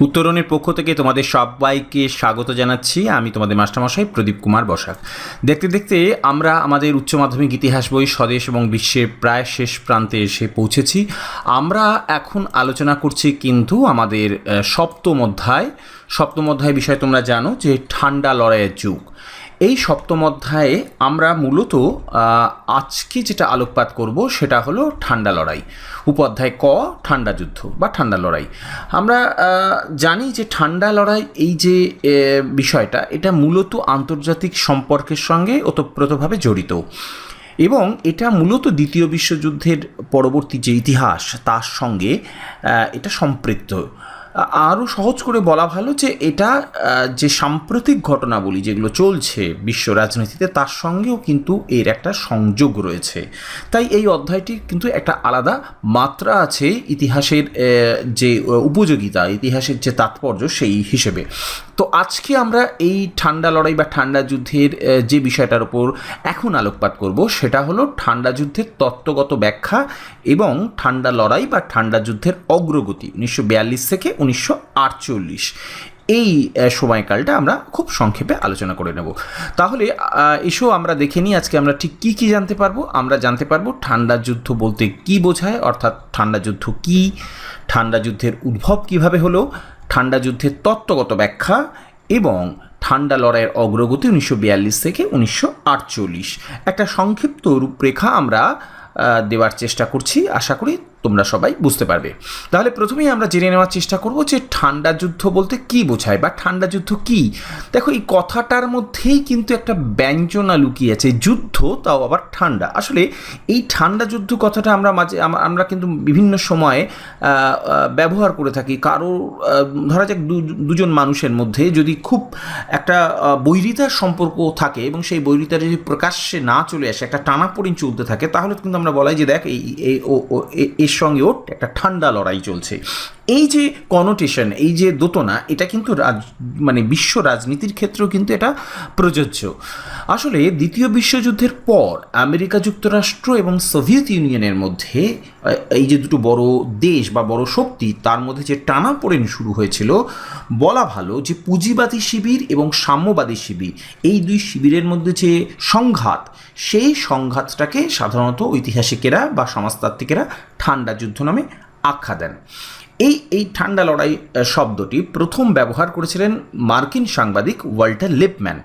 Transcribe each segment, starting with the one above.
উত্তরণের পক্ষ থেকে তোমাদের সবাইকে স্বাগত জানাচ্ছি। আমি তোমাদের মাস্টারমশাই প্রদীপ কুমার বসাক। দেখতে দেখতে আমরা আমাদের উচ্চ মাধ্যমিক ইতিহাস বই স্বদেশ এবং বিশ্বের প্রায় শেষ প্রান্তে এসে পৌঁছেছি। আমরা এখন আলোচনা করছি কিন্তু আমাদের সপ্তম অধ্যায়। সপ্তম অধ্যায় বিষয়ে তোমরা জানো যে ঠান্ডা লড়াইয়ের যুগ। এই সপ্তম অধ্যায়ে আমরা মূলত আজকে যেটা আলোকপাত করব সেটা হলো ঠান্ডা লড়াই। উপাধ্যায় ক, ঠান্ডা যুদ্ধ বা ঠান্ডা লড়াই। আমরা জানি যে ঠান্ডা লড়াই এই যে বিষয়টা, এটা মূলত আন্তর্জাতিক সম্পর্কের সঙ্গে ওতপ্রোতভাবে জড়িত। এবং এটা মূলত দ্বিতীয় বিশ্বযুদ্ধের পরবর্তী যে ইতিহাস, তার সঙ্গে এটা সম্পৃক্ত। আরও সহজ করে বলা ভালো যে এটা যে সাম্প্রতিক ঘটনাবলী যেগুলো চলছে বিশ্ব রাজনীতিতে, তার সঙ্গেও কিন্তু এর একটা সংযোগ রয়েছে। তাই এই অধ্যায়টি কিন্তু একটা আলাদা মাত্রা আছে ইতিহাসের যে উপযোগিতা, ইতিহাসের যে তাৎপর্য সেই হিসেবে। তো আজকে আমরা এই ঠান্ডা লড়াই বা ঠান্ডা যুদ্ধের যে বিষয়টার উপর এখন আলোকপাত করব, সেটা হলো ঠান্ডা যুদ্ধের তত্ত্বগত ব্যাখ্যা এবং ঠান্ডা লড়াই বা ঠান্ডা যুদ্ধের অগ্রগতি, উনিশশো বিয়াল্লিশ থেকে উনিশশো আটচল্লিশ। এই সময়কালটা আমরা খুব সংক্ষেপে আলোচনা করে নেব। তাহলে এসো আমরা দেখে নিই আজকে আমরা ঠিক কী কী জানতে পারব। আমরা জানতে পারব ঠান্ডা যুদ্ধ বলতে কী বোঝায়, অর্থাৎ ঠান্ডা যুদ্ধ কী, ঠান্ডা যুদ্ধের উদ্ভব কীভাবে হলো, ঠান্ডা যুদ্ধের তত্ত্বগত ব্যাখ্যা এবং ঠান্ডা লড়াইয়ের অগ্রগতি উনিশশো বিয়াল্লিশ থেকে উনিশশো আটচল্লিশ। একটা সংক্ষিপ্ত রূপরেখা আমরা দেওয়ার চেষ্টা করছি। আশা করি তোমরা সবাই বুঝতে পারবে। তাহলে প্রথমেই আমরা জেনে নেওয়ার চেষ্টা করব যে ঠান্ডা যুদ্ধ বলতে কি বোঝায় বা ঠান্ডা যুদ্ধ কি? দেখো, এই কথাটার মধ্যেই কিন্তু একটা ব্যঞ্জনা লুকিয়ে আছে, যুদ্ধ তাও আবার ঠান্ডা। আসলে এই ঠান্ডা যুদ্ধ কথাটা আমরা মাঝে আমরা কিন্তু বিভিন্ন সময়ে ব্যবহার করে থাকি। কারও ধরা যাক দুজন মানুষের মধ্যে যদি খুব একটা বৈরিতার সম্পর্ক থাকে এবং সেই বৈরিতা যদি প্রকাশ্যে না চলে আসে, একটা টানাপোড়েন চলতে থাকে, তাহলে কিন্তু আমরা বলাই যে দেখ, এই ও- ও- এ- এর সঙ্গে ওর একটা ঠান্ডা লড়াই চলছে। এই যে কনোটেশন এই যে দোতনা, এটা কিন্তু রাজ মানে বিশ্ব রাজনীতির ক্ষেত্রেও কিন্তু এটা প্রযোজ্য। আসলে দ্বিতীয় বিশ্বযুদ্ধের পর আমেরিকা যুক্তরাষ্ট্র এবং সোভিয়েত ইউনিয়নের মধ্যে এই যে দুটো বড় দেশ বা বড় শক্তি, তার মধ্যে যে টানাপোড়েন শুরু হয়েছিল, বলা ভালো যে পুঁজিবাদী শিবির এবং সাম্যবাদী শিবির, এই দুই শিবিরের মধ্যে যে সংঘাত, সেই সংঘাতটাকে সাধারণত ঐতিহাসিকেরা বা সমাজতাত্ত্বিকেরা ঠান্ডা যুদ্ধ নামে আখ্যা দেন। এই এই ঠান্ডা লড়াই শব্দটি প্রথম ব্যবহার করেছিলেন মার্কিন সাংবাদিক ওয়াল্টার লিপম্যান।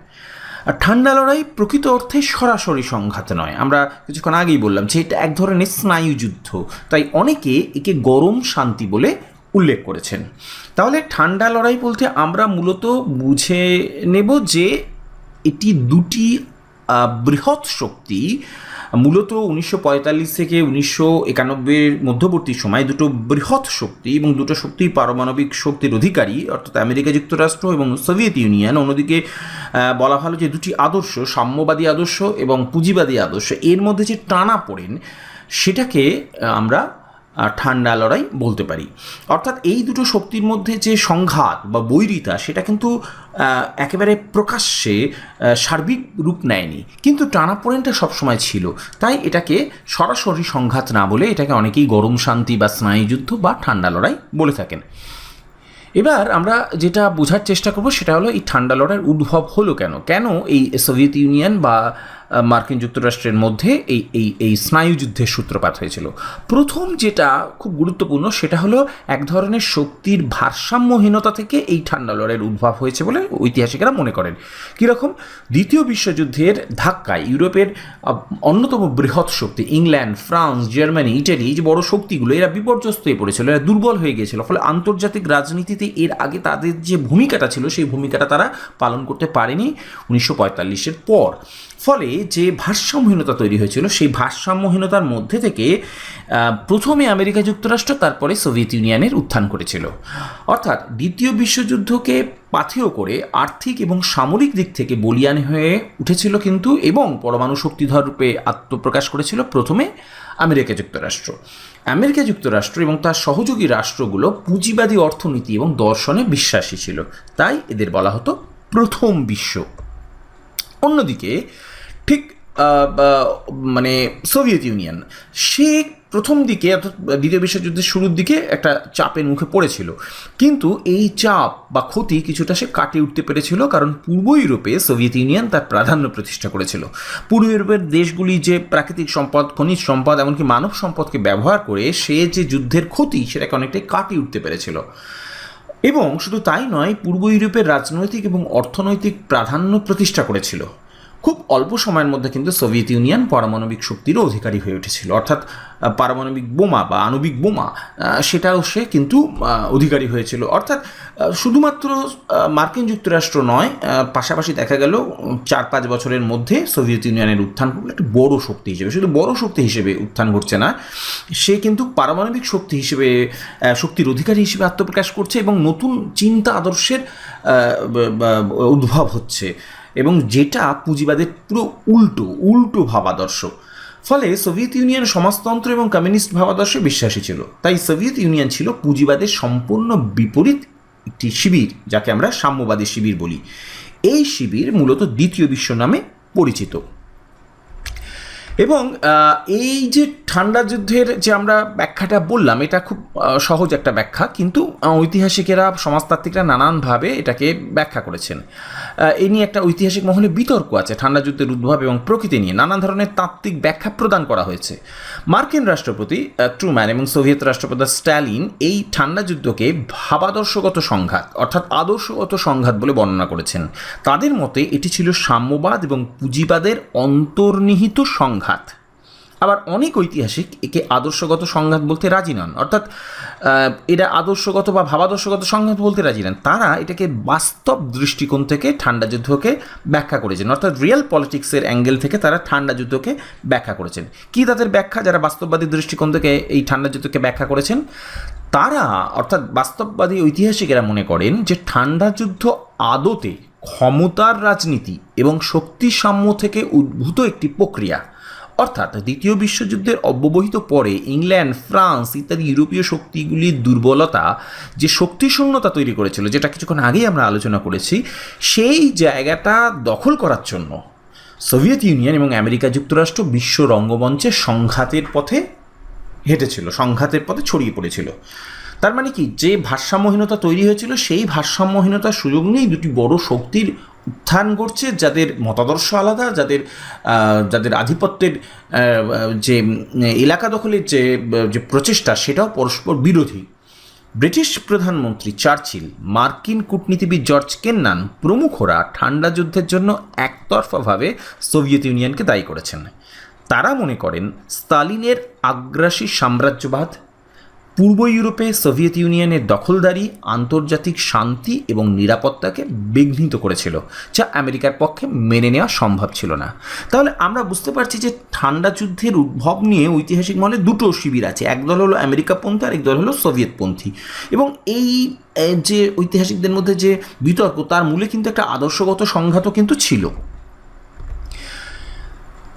ঠান্ডা লড়াই প্রকৃত অর্থে সরাসরি সংঘাত নয়। আমরা কিছুক্ষণ আগেই বললাম যে এটা এক ধরনের স্নায়ুযুদ্ধ তাই অনেকে একে গরম শান্তি বলে উল্লেখ করেছেন। তাহলে ঠান্ডা লড়াই বলতে আমরা মূলত বুঝে নেব যে এটি দুটি বৃহৎ শক্তি মূলত উনিশশো পঁয়তাল্লিশ থেকে উনিশশো মধ্যবর্তী সময় দুটো বৃহৎ শক্তি এবং দুটো শক্তি পারমাণবিক শক্তির অধিকারী, অর্থাৎ আমেরিকা যুক্তরাষ্ট্র এবং সোভিয়েত ইউনিয়ন, অন্যদিকে বলা ভালো যে দুটি আদর্শ, সাম্যবাদী আদর্শ এবং পুঁজিবাদী আদর্শ, এর মধ্যে যে টানা পড়েন, সেটাকে আমরা ঠান্ডা লড়াই বলতে পারি। অর্থাৎ এই দুটো শক্তির মধ্যে যে সংঘাত বা বৈরিতা, সেটা কিন্তু একেবারে প্রকাশ্যে সার্বিক রূপ নেয়নি। কিন্তু টানাপোড়েনটা সবসময় ছিল। তাই এটাকে সরাসরি সংঘাত না বলে এটাকে অনেকেই গরম শান্তি বা স্নায়ুযুদ্ধ বা ঠান্ডা লড়াই বলে থাকেন। এবার আমরা যেটা বোঝার চেষ্টা করব সেটা হলো, এই ঠান্ডা লড়াইয়ের উদ্ভব হলো কেন? কেন এই সোভিয়েত ইউনিয়ন বা মার্কিন যুক্তরাষ্ট্রের মধ্যে এই এই এই স্নায়ুযুদ্ধের সূত্রপাত হয়েছিল। প্রথম যেটা খুব গুরুত্বপূর্ণ সেটা হলো এক ধরনের শক্তির ভারসাম্যহীনতা থেকে এই ঠান্ডা লড়াইয়ের উদ্ভব হয়েছে বলে ঐতিহাসিকেরা মনে করেন। কীরকম? দ্বিতীয় বিশ্বযুদ্ধের ধাক্কায় ইউরোপের অন্যতম বৃহৎ শক্তি ইংল্যান্ড, ফ্রান্স, জার্মানি, ইটালি যে বড় শক্তিগুলো, এরা বিপর্যস্ত হয়ে পড়েছিল, এরা দুর্বল হয়ে গিয়েছিল, ফলে আন্তর্জাতিক রাজনীতিতে এর আগে তাদের যে ভূমিকাটা ছিল, সেই ভূমিকাটা তারা পালন করতে পারেনি উনিশশো পঁয়তাল্লিশের পর। ফলে যে ভারসাম্যহীনতা তৈরি হয়েছিল, সেই ভারসাম্যহীনতার মধ্যে থেকে প্রথমে আমেরিকা যুক্তরাষ্ট্র, তারপরে সোভিয়েত ইউনিয়নের উত্থান করেছিল। অর্থাৎ দ্বিতীয় বিশ্বযুদ্ধকে পাথেয় করে আর্থিক এবং সামরিক দিক থেকে বলিয়ান হয়ে উঠেছিল কিন্তু, এবং পরমাণু শক্তিধর রূপে আত্মপ্রকাশ করেছিল প্রথমে আমেরিকা যুক্তরাষ্ট্র। আমেরিকা যুক্তরাষ্ট্র এবং তার সহযোগী রাষ্ট্রগুলো পুঁজিবাদী অর্থনীতি এবং দর্শনে বিশ্বাসী ছিল। তাই এদের বলা হতো প্রথম বিশ্ব। অন্যদিকে ঠিক মানে সোভিয়েত ইউনিয়ন। সে প্রথম দিকে অর্থাৎ দ্বিতীয় বিশ্বযুদ্ধের শুরুর দিকে একটা চাপের মুখে পড়েছিল। কিন্তু এই চাপ বা ক্ষতি কিছুটা সে কাটিয়ে উঠতে পেরেছিল কারণ পূর্ব ইউরোপে সোভিয়েত ইউনিয়ন তার প্রাধান্য প্রতিষ্ঠা করেছিল। পূর্ব ইউরোপের দেশগুলি যে প্রাকৃতিক সম্পদ, খনিজ সম্পদ, এমনকি মানব সম্পদকে ব্যবহার করে সে যে যুদ্ধের ক্ষতি সেটাকে অনেকটাই কাটিয়ে উঠতে পেরেছিল। এবং শুধু তাই নয়, পূর্ব ইউরোপের রাজনৈতিক এবং অর্থনৈতিক প্রাধান্য প্রতিষ্ঠা করেছিল। খুব অল্প সময়ের মধ্যে কিন্তু সোভিয়েত ইউনিয়ন পারমাণবিক শক্তিরও অধিকারী হয়ে উঠেছিল। অর্থাৎ পারমাণবিক বোমা বা আণবিক বোমা সেটাও সে কিন্তু অধিকারী হয়েছিল। অর্থাৎ শুধুমাত্র মার্কিন যুক্তরাষ্ট্র নয় পাশাপাশি দেখা গেল চার পাঁচ বছরের মধ্যে সোভিয়েত ইউনিয়নের উত্থান একটা বড় শক্তি হিসেবে, শুধু বড় শক্তি হিসেবে উত্থান ঘটছে না, সে কিন্তু পারমাণবিক শক্তি হিসেবে শক্তির অধিকারী হিসেবে আত্মপ্রকাশ করছে এবং নতুন চিন্তা আদর্শের উদ্ভব হচ্ছে। এবং যেটা পুঁজিবাদের পুরো উল্টো উল্টো ভাবাদর্শ। ফলে সোভিয়েত ইউনিয়ন সমাজতন্ত্র এবং কমিউনিস্ট ভাবাদর্শে বিশ্বাসী ছিল। তাই সোভিয়েত ইউনিয়ন ছিল পুঁজিবাদের সম্পূর্ণ বিপরীত একটি শিবির, যাকে আমরা সাম্যবাদী শিবির বলি। এই শিবির মূলত দ্বিতীয় বিশ্ব নামে পরিচিত। এবং এই যে ঠান্ডা যুদ্ধের যে আমরা ব্যাখ্যাটা বললাম, এটা খুব সহজ একটা ব্যাখ্যা, কিন্তু ঐতিহাসিকেরা, সমাজতাত্ত্বিকরা নানানভাবে এটাকে ব্যাখ্যা করেছেন। এই নিয়ে একটা ঐতিহাসিক মহলে বিতর্ক আছে, ঠান্ডা যুদ্ধের উদ্ভব এবং প্রকৃতি নিয়ে। নানান ধরনের তাত্ত্বিক ব্যাখ্যা প্রদান করা হয়েছে। মার্কিন রাষ্ট্রপতি ট্রুম্যান এবং সোভিয়েত রাষ্ট্রপতি স্ট্যালিন এই ঠান্ডা যুদ্ধকে ভাবাদর্শগত সংঘাত, অর্থাৎ আদর্শগত সংঘাত বলে বর্ণনা করেছেন। তাদের মতে এটি ছিল সাম্যবাদ এবং পুঁজিবাদের অন্তর্নিহিত সংঘাত। আবার অনেক ঐতিহাসিক একে আদর্শগত সংঘাত বলতে রাজি নন। অর্থাৎ এটা আদর্শগত বা ভাবাদর্শগত সংঘাত বলতে রাজি নন। তারা এটাকে বাস্তব দৃষ্টিকোণ থেকে ঠান্ডা যুদ্ধকে ব্যাখ্যা করেছেন। অর্থাৎ রিয়েল পলিটিক্সের অ্যাঙ্গেল থেকে তারা ঠান্ডা যুদ্ধকে ব্যাখ্যা করেছেন। কি তাদের ব্যাখ্যা? যারা বাস্তববাদী দৃষ্টিকোণ থেকে এই ঠান্ডা যুদ্ধকে ব্যাখ্যা করেছেন, তারা অর্থাৎ বাস্তববাদী ঐতিহাসিকেরা মনে করেন যে ঠান্ডা যুদ্ধ আদতে ক্ষমতার রাজনীতি এবং শক্তি সাম্য থেকে উদ্ভূত একটি প্রক্রিয়া অর্থাৎ দ্বিতীয় বিশ্বযুদ্ধের অব্যবহিত পরে ইংল্যান্ড, ফ্রান্স ইত্যাদি ইউরোপীয় শক্তিগুলির দুর্বলতা, যে শক্তিশূন্যতা তৈরি করেছিল, যেটা কিছুক্ষণ আগেই আমরা আলোচনা করেছি, সেই জায়গাটা দখল করার জন্য সোভিয়েত ইউনিয়ন এবং আমেরিকা যুক্তরাষ্ট্র বিশ্ব রঙ্গমঞ্চে সংঘাতের পথে হেঁটেছিল, সংঘাতের পথে ছড়িয়ে পড়েছিল। তার মানে কি? যে ভারসাম্যহীনতা তৈরি হয়েছিল, সেই ভারসাম্যহীনতার সুযোগ নিয়েই দুটি বড় শক্তির উত্থান ঘটছে যাদের মতাদর্শ আলাদা, যাদের যাদের আধিপত্যের যে, এলাকা দখলের যে যে প্রচেষ্টা, সেটাও পরস্পর বিরোধী। ব্রিটিশ প্রধানমন্ত্রী চার্চিল, মার্কিন কূটনীতিবিদ জর্জ কেন্নান প্রমুখরা ঠান্ডা যুদ্ধের জন্য একতরফাভাবে সোভিয়েত ইউনিয়নকে দায়ী করেছেন। তারা মনে করেন, স্তালিনের আগ্রাসী সাম্রাজ্যবাদ পূর্ব ইউরোপে সোভিয়েত ইউনিয়নের দখলদারি, আন্তর্জাতিক শান্তি এবং নিরাপত্তাকে বিঘ্নিত করেছিল, যা আমেরিকার পক্ষে মেনে নেওয়া সম্ভব ছিল না। তাহলে আমরা বুঝতে পারছি যে ঠান্ডা যুদ্ধের উদ্ভব নিয়ে ঐতিহাসিক মনে দুটো শিবির আছে একদল হলো আমেরিকাপন্থী আর একদল হলো সোভিয়েতপন্থী। এবং এই যে ঐতিহাসিকদের মধ্যে যে বিতর্ক, তার মূলে কিন্তু একটা আদর্শগত সংঘাতও কিন্তু ছিল।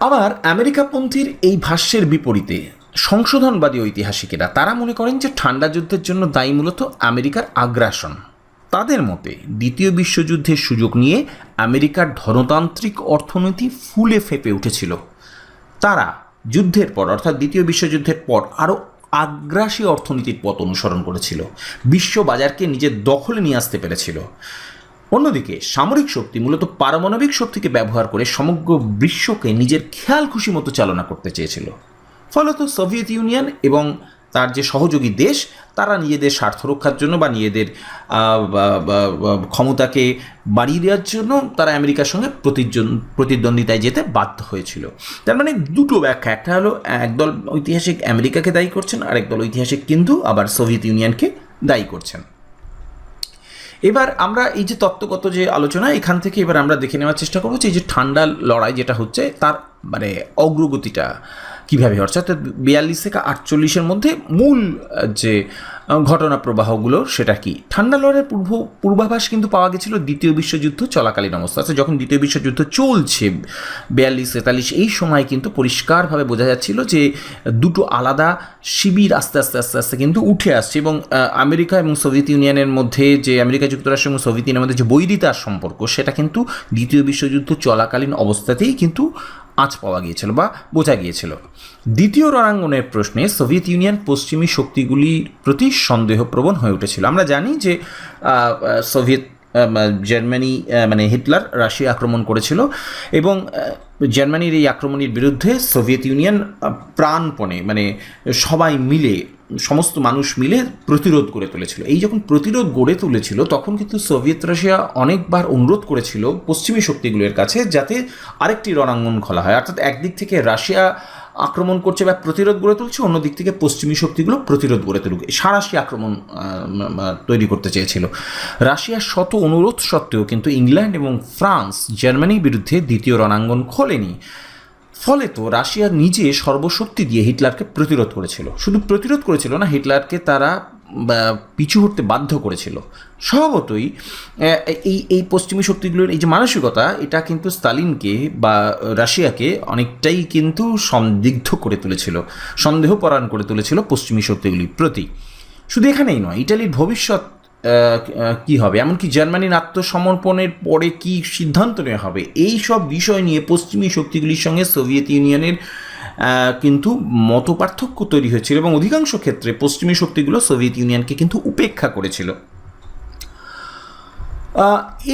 আবার আমেরিকাপন্থীর এই ভাষ্যের বিপরীতে সংশোধনবাদী ঐতিহাসিকেরা, তারা মনে করেন যে ঠান্ডা যুদ্ধের জন্য দায়ী মূলত আমেরিকার আগ্রাসন। তাদের মতে, দ্বিতীয় বিশ্বযুদ্ধের সুযোগ নিয়ে আমেরিকার ধনতান্ত্রিক অর্থনীতি ফুলে ফেপে উঠেছিল। তারা যুদ্ধের পর, অর্থাৎ দ্বিতীয় বিশ্বযুদ্ধের পর, আরও আগ্রাসী অর্থনীতির পথ অনুসরণ করেছিল। বিশ্ব বাজারকে নিজের দখলে নিয়ে আসতে পেরেছিল। অন্যদিকে, সামরিক শক্তি, মূলত পারমাণবিক শক্তিকে ব্যবহার করে সমগ্র বিশ্বকে নিজের খেয়াল খুশি মতো চালনা করতে চেয়েছিল। ফলত সোভিয়েত ইউনিয়ন এবং তার যে সহযোগী দেশ, তারা নিজেদের স্বার্থ রক্ষার জন্য বা নিজেদের ক্ষমতাকে বাড়িয়ে দেওয়ার জন্য তারা আমেরিকার সঙ্গে প্রতিদ্বন্দ্বিতায় যেতে বাধ্য হয়েছিল। তার মানে দুটো ব্যাখ্যা। একটা হলো একদল ঐতিহাসিক আমেরিকাকে দায়ী করছেন আর একদল ঐতিহাসিক কিন্তু আবার সোভিয়েত ইউনিয়নকে দায়ী করছেন। এবার আমরা এই যে তত্ত্বগত যে আলোচনা, এখান থেকে এবার আমরা দেখে নেওয়ার চেষ্টা করব যে ঠান্ডা লড়াই যেটা হচ্ছে, তার মানে অগ্রগতিটা। কীভাবে অর্থাৎ বিয়াল্লিশ থেকে আটচল্লিশের মধ্যে মূল যে ঘটনা প্রবাহগুলো সেটা কি? ঠান্ডা লড়াইয়ের পূর্ব, পূর্বাভাস কিন্তু পাওয়া গেছিল দ্বিতীয় বিশ্বযুদ্ধ চলাকালীন অবস্থা। আছে যখন দ্বিতীয় বিশ্বযুদ্ধ চলছে, বিয়াল্লিশ, তেতাল্লিশ, এই সময় কিন্তু পরিষ্কারভাবে বোঝা যাচ্ছিল যে, দুটো আলাদা শিবির আস্তে আস্তে আস্তে আস্তে কিন্তু উঠে আসছে এবং আমেরিকা এবং সোভিয়েত ইউনিয়নের মধ্যে যে, আমেরিকা যুক্তরাষ্ট্র এবং সোভিয়েত ইউনিয়নের মধ্যে যে বৈরিতার সম্পর্ক, সেটা কিন্তু দ্বিতীয় বিশ্বযুদ্ধ চলাকালীন অবস্থাতেই কিন্তু আঁচ পাওয়া গিয়েছিল বা বোঝা গিয়েছিল। দ্বিতীয় রণাঙ্গনের প্রশ্নে সোভিয়েত ইউনিয়ন পশ্চিমী শক্তিগুলির প্রতি সন্দেহপ্রবণ হয়ে উঠেছিল। আমরা জানি যে সোভিয়েত জার্মানি মানে হিটলার রাশিয়া আক্রমণ করেছিল এবং জার্মানির এই আক্রমণের বিরুদ্ধে সোভিয়েত ইউনিয়ন প্রাণপণে মানে সবাই মিলে, সমস্ত মানুষ মিলে প্রতিরোধ গড়ে তুলেছিল। এই যখন প্রতিরোধ গড়ে তুলেছিল, তখন কিন্তু সোভিয়েত রাশিয়া অনেকবার অনুরোধ করেছিল পশ্চিমী শক্তিগুলোর কাছে যাতে আরেকটি রণাঙ্গন খোলা হয়। অর্থাৎ একদিক থেকে রাশিয়া আক্রমণ করছে বা প্রতিরোধ গড়ে তুলছে, অন্যদিক থেকে পশ্চিমী শক্তিগুলো প্রতিরোধ গড়ে তুলুক। সারাশি আক্রমণ তৈরি করতে চেয়েছিল। রাশিয়ার শত অনুরোধ সত্ত্বেও কিন্তু ইংল্যান্ড এবং ফ্রান্স জার্মানির বিরুদ্ধে দ্বিতীয় রণাঙ্গন খোলেনি ফলে তো রাশিয়া নিজে সর্বশক্তি দিয়ে হিটলারকে প্রতিরোধ করেছিল। শুধু প্রতিরোধ করেছিল না, হিটলারকে তারা পিছু হটতে বাধ্য করেছিল। স্বভাবতই এই এই পশ্চিমী শক্তিগুলোর এই যে মানসিকতা, এটা কিন্তু স্তালিনকে বা, রাশিয়াকে অনেকটাই কিন্তু সন্দিগ্ধ করে তুলেছিল সন্দেহপরায়ণ করে তুলেছিল পশ্চিমী শক্তিগুলির প্রতি। শুধু এখানেই নয়, ইটালির ভবিষ্যৎ কি হবে? এমনকি জার্মানির আত্মসমর্পণের পরে কি সিদ্ধান্ত নেওয়া হবে? এই সব বিষয় নিয়ে পশ্চিমী শক্তিগুলির সঙ্গে সোভিয়েত ইউনিয়নের কিন্তু মত পার্থক্য তৈরি হয়েছিল এবং অধিকাংশ ক্ষেত্রে পশ্চিমী শক্তিগুলো সোভিয়েত ইউনিয়নকে কিন্তু উপেক্ষা করেছিল।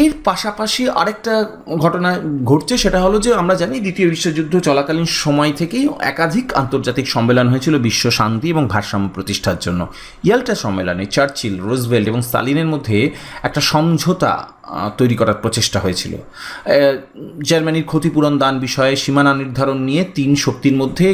এর পাশাপাশি আরেকটা ঘটনা ঘটছে, সেটা হলো যে আমরা জানি দ্বিতীয় বিশ্বযুদ্ধ চলাকালীন সময় থেকেই একাধিক আন্তর্জাতিক সম্মেলন হয়েছিল বিশ্ব শান্তি এবং ভারসাম্য প্রতিষ্ঠার জন্য। ইয়াল্টা সম্মেলনে চার্চিল, রোজভেল্ট এবং স্টালিনের মধ্যে একটা সমঝোতা তৈরি করার প্রচেষ্টা হয়েছিল। জার্মানির ক্ষতিপূরণ দান বিষয়ে সীমানা নির্ধারণ নিয়ে তিন শক্তির মধ্যে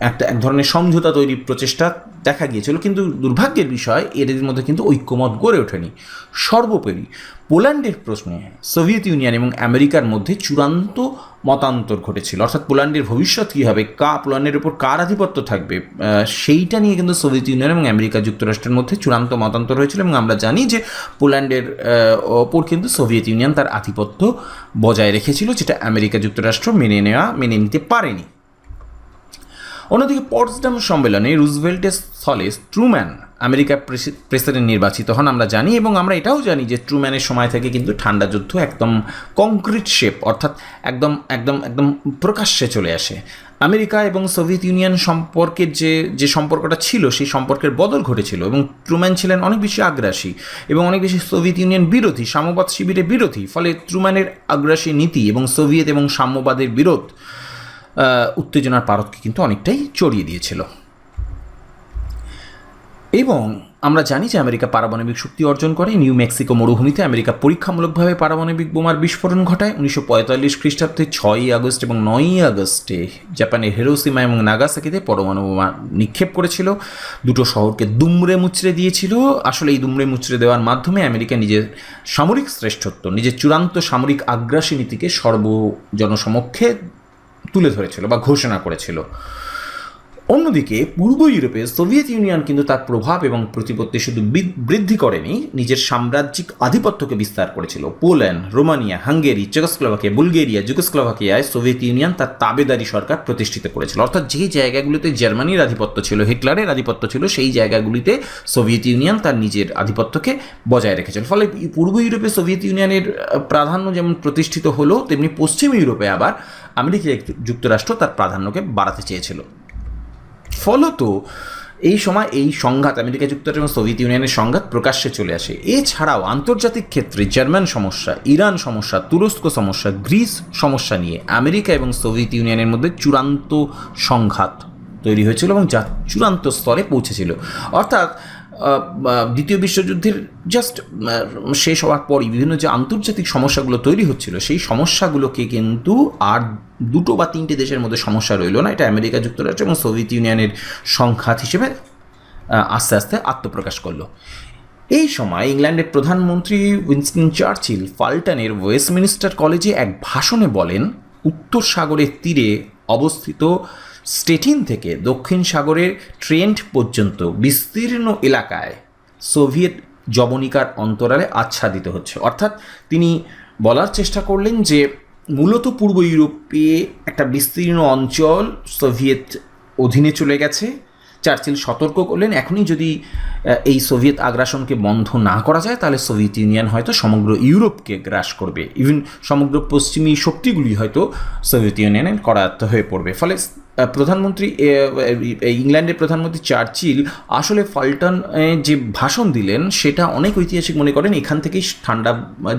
একটা এক ধরনের সমঝোতা তৈরির প্রচেষ্টা দেখা গিয়েছিল, কিন্তু দুর্ভাগ্যের বিষয়, এদের মধ্যে কিন্তু ঐক্যমত গড়ে ওঠেনি। সর্বোপরি, পোল্যান্ডের প্রশ্নে সোভিয়েত ইউনিয়ন এবং আমেরিকার মধ্যে চূড়ান্ত মতান্তর ঘটেছিল। অর্থাৎ পোল্যান্ডের ভবিষ্যৎ কী হবে, কা, পোল্যান্ডের উপর কার আধিপত্য থাকবে সেইটা নিয়ে কিন্তু সোভিয়েত ইউনিয়ন এবং আমেরিকা যুক্তরাষ্ট্রের মধ্যে চূড়ান্ত মতান্তর হয়েছিল এবং আমরা জানি যে পোল্যান্ডের ওপর কিন্তু সোভিয়েত ইউনিয়ন তার আধিপত্য বজায় রেখেছিল, যেটা আমেরিকা যুক্তরাষ্ট্র মেনে নেওয়া, মেনে নিতে পারেনি। অন্যদিকে পটসডাম সম্মেলনে রুজভেল্টের স্থলে ট্রুম্যান আমেরিকার প্রেসি- প্রেসিডেন্ট নির্বাচিত হন, আমরা জানি, এবং আমরা এটাও জানি যে ট্রুম্যানের সময় থেকে কিন্তু ঠান্ডা যুদ্ধ একদম কংক্রিট শেপ অর্থাৎ একদম একদম একদম প্রকাশ্যে চলে আসে। আমেরিকা এবং সোভিয়েত ইউনিয়ন সম্পর্কের যে যে সম্পর্কটা ছিল, সেই সম্পর্কের বদল ঘটেছিল, এবং ট্রুম্যান ছিলেন অনেক বেশি আগ্রাসী, এবং অনেক বেশি সোভিয়েত ইউনিয়ন বিরোধী, সাম্যবাদ শিবিরে বিরোধী, ফলে ট্রুম্যানের আগ্রাসী নীতি এবং সোভিয়েত এবং সাম্যবাদের বিরোধ উত্তেজনার পারদকে কিন্তু অনেকটাই চড়িয়ে দিয়েছিল। এবং আমরা জানি যে আমেরিকা পারমাণবিক শক্তি অর্জন করে। নিউ মেক্সিকো মরুভূমিতে আমেরিকা পরীক্ষামূলকভাবে পারমাণবিক বোমার বিস্ফোরণ ঘটায়। উনিশশো পঁয়তাল্লিশ খ্রিস্টাব্দে ছয়ই আগস্ট এবং নয়ই আগস্টে জাপানের হেরোসীমা এবং নাগাসাকিতে পরমাণু বোমা নিক্ষেপ করেছিল। দুটো শহরকে দুমড়ে মুচড়ে দিয়েছিল। আসলে এই দুমড়ে মুচড়ে দেওয়ার মাধ্যমে আমেরিকা নিজের সামরিক শ্রেষ্ঠত্ব, নিজের চূড়ান্ত সামরিক আগ্রাসী নীতিকে সর্বজনসমক্ষে তুলে ধরেছিল বা ঘোষণা করেছিল। অন্যদিকে পূর্ব ইউরোপে সোভিয়েত ইউনিয়ন কিন্তু তার প্রভাব এবং প্রতিপত্তি শুধু বৃদ্ধি করেনি, নিজের সাম্রাজ্যিক আধিপত্যকে বিস্তার করেছিল। Poland, Romania, Hungary, Czechoslovakia, Bulgaria, যুগোস্লোভাকিয়ায় Soviet Union তার তাবেদারি সরকার প্রতিষ্ঠিত করেছিল। অর্থাৎ যে জায়গাগুলিতে জার্মানির আধিপত্য ছিল, হিটলারের আধিপত্য ছিল, সেই জায়গাগুলিতে সোভিয়েত ইউনিয়ন তার নিজের আধিপত্যকে বজায় রেখেছিল। ফলে পূর্ব ইউরোপে সোভিয়েত ইউনিয়নের প্রাধান্য যেমন প্রতিষ্ঠিত হলো, তেমনি পশ্চিম ইউরোপে আবার আমেরিকা যুক্তরাষ্ট্র তার প্রাধান্যকে বাড়াতে চেয়েছিল। ফলত এই সময় এই সংঘাত, আমেরিকা যুক্তরাষ্ট্র এবং সোভিয়েত ইউনিয়নের সংঘাত প্রকাশ্যে চলে আসে। এছাড়াও আন্তর্জাতিক ক্ষেত্রে জার্মান সমস্যা, ইরান সমস্যা, তুরস্ক সমস্যা, গ্রিস সমস্যা নিয়ে আমেরিকা এবং সোভিয়েত ইউনিয়নের মধ্যে চূড়ান্ত সংঘাত তৈরি হয়েছিল এবং যা চূড়ান্ত স্তরে পৌঁছেছিল। অর্থাৎ দ্বিতীয় বিশ্বযুদ্ধের জাস্ট শেষ হওয়ার পরই বিভিন্ন যে আন্তর্জাতিক সমস্যাগুলো তৈরি হচ্ছিল, সেই সমস্যাগুলোকে কিন্তু আর দুটো বা তিনটে দেশের মধ্যে সমস্যা রইল না। এটা আমেরিকা, যুক্তরাষ্ট্র এবং সোভিয়েত ইউনিয়নের সংঘাত হিসেবে আস্তে আস্তে আত্মপ্রকাশ করল। এই সময় ইংল্যান্ডের প্রধানমন্ত্রী উইনস্টন চার্চিল ফাল্টনের ওয়েস্টমিনিস্টার কলেজে এক ভাষণে বলেন, উত্তর সাগরের তীরে অবস্থিত স্টেটিন থেকে দক্ষিণ সাগরের ট্রেন্ট পর্যন্ত বিস্তীর্ণ এলাকায় সোভিয়েত জবনিকার অন্তরালে আচ্ছাদিত হচ্ছে। অর্থাৎ তিনি বলার চেষ্টা করলেন যে, মূলত পূর্ব ইউরোপে একটা বিস্তীর্ণ অঞ্চল সোভিয়েত অধীনে চলে গেছে। চার্চিল সতর্ক করলেন, এখনই যদি এই সোভিয়েত আগ্রাসনকে বন্ধ না করা যায়, তাহলে সোভিয়েত ইউনিয়ন হয়তো সমগ্র ইউরোপকে গ্রাস করবে। ইভেন সমগ্র পশ্চিমী শক্তিগুলি হয়তো সোভিয়েত ইউনিয়নের করায়ত্ত হয়ে পড়বে। ফলে প্রধানমন্ত্রী ইংল্যান্ডের প্রধানমন্ত্রী চার্চিল আসলে ফলটন যে ভাষণ দিলেন, সেটা অনেক ঐতিহাসিক মনে করেন। এখান থেকেই ঠান্ডা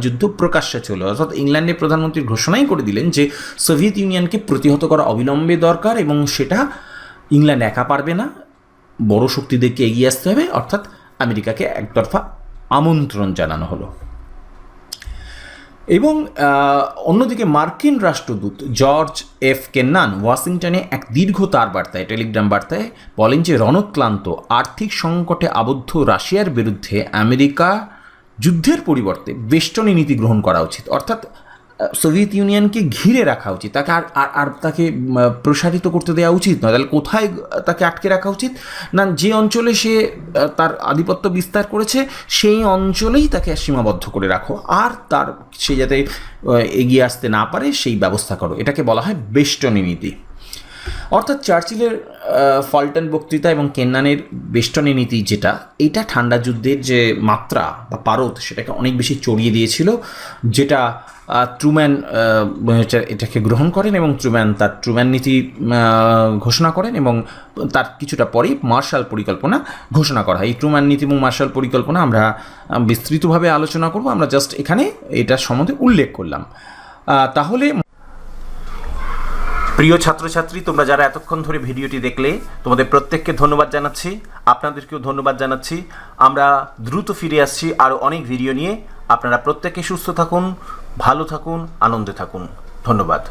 যুদ্ধ প্রকাশ্যে ছিল অর্থাৎ ইংল্যান্ডের প্রধানমন্ত্রী ঘোষণাই করে দিলেন যে, সোভিয়েত ইউনিয়নকে প্রতিহত করা অবিলম্বে দরকার এবং সেটা ইংল্যান্ড একা পারবে না। বড় শক্তিদেরকে এগিয়ে আসতে হবে। অর্থাৎ আমেরিকাকে একতরফা আমন্ত্রণ জানানো হলো। এবং অন্যদিকে মার্কিন রাষ্ট্রদূত জর্জ এফ কেন্নান ওয়াশিংটনে এক দীর্ঘ তার বার্তায়, টেলিগ্রাম বার্তায় বলেন যে রণক্লান্ত আর্থিক সংকটে আবদ্ধ রাশিয়ার বিরুদ্ধে আমেরিকা যুদ্ধের পরিবর্তে বেষ্টনী নীতি গ্রহণ করা উচিত। অর্থাৎ সোভিয়েত ইউনিয়নকে ঘিরে রাখা উচিত, তাকে আর আর তাকে প্রসারিত করতে দেওয়া উচিত নয়। তাহলে কোথায় তাকে আটকে রাখা উচিত? না, যে অঞ্চলে সে তার আধিপত্য বিস্তার করেছে, সেই অঞ্চলেই তাকে সীমাবদ্ধ করে রাখো। আর তার, সে যাতে এগিয়ে আসতে না পারে, সেই ব্যবস্থা করো। এটাকে বলা হয় বেষ্টনী নীতি। অর্থাৎ চার্চিলের ফলটন বক্তৃতা এবং কেন্নানের বেষ্টনী নীতি যেটা, এটা ঠান্ডা যুদ্ধের যে মাত্রা বা পারদ, সেটাকে অনেক বেশি চড়িয়ে দিয়েছিল, যেটা ট্রুম্যান এটা- এটাকে গ্রহণ করেন এবং ট্রুম্যান তার ট্রুম্যান নীতি ঘোষণা করেন এবং তার কিছুটা পরেই মার্শাল পরিকল্পনা ঘোষণা করা হয়। এই ট্রুম্যান নীতি এবং মার্শাল পরিকল্পনা আমরা বিস্তৃতভাবে আলোচনা করব। আমরা জাস্ট এখানে এটা সম্বন্ধে উল্লেখ করলাম। তাহলে প্রিয় ছাত্রছাত্রী, তোমরা যারা এতক্ষণ ধরে ভিডিওটি দেখলে, তোমাদের প্রত্যেককে ধন্যবাদ জানাচ্ছি। আপনাদেরকেও ধন্যবাদ জানাচ্ছি। আমরা দ্রুত ফিরে আসছি আরও অনেক ভিডিও নিয়ে। আপনারা প্রত্যেকে সুস্থ থাকুন ভালো থাকুন আনন্দে থাকুন। ধন্যবাদ।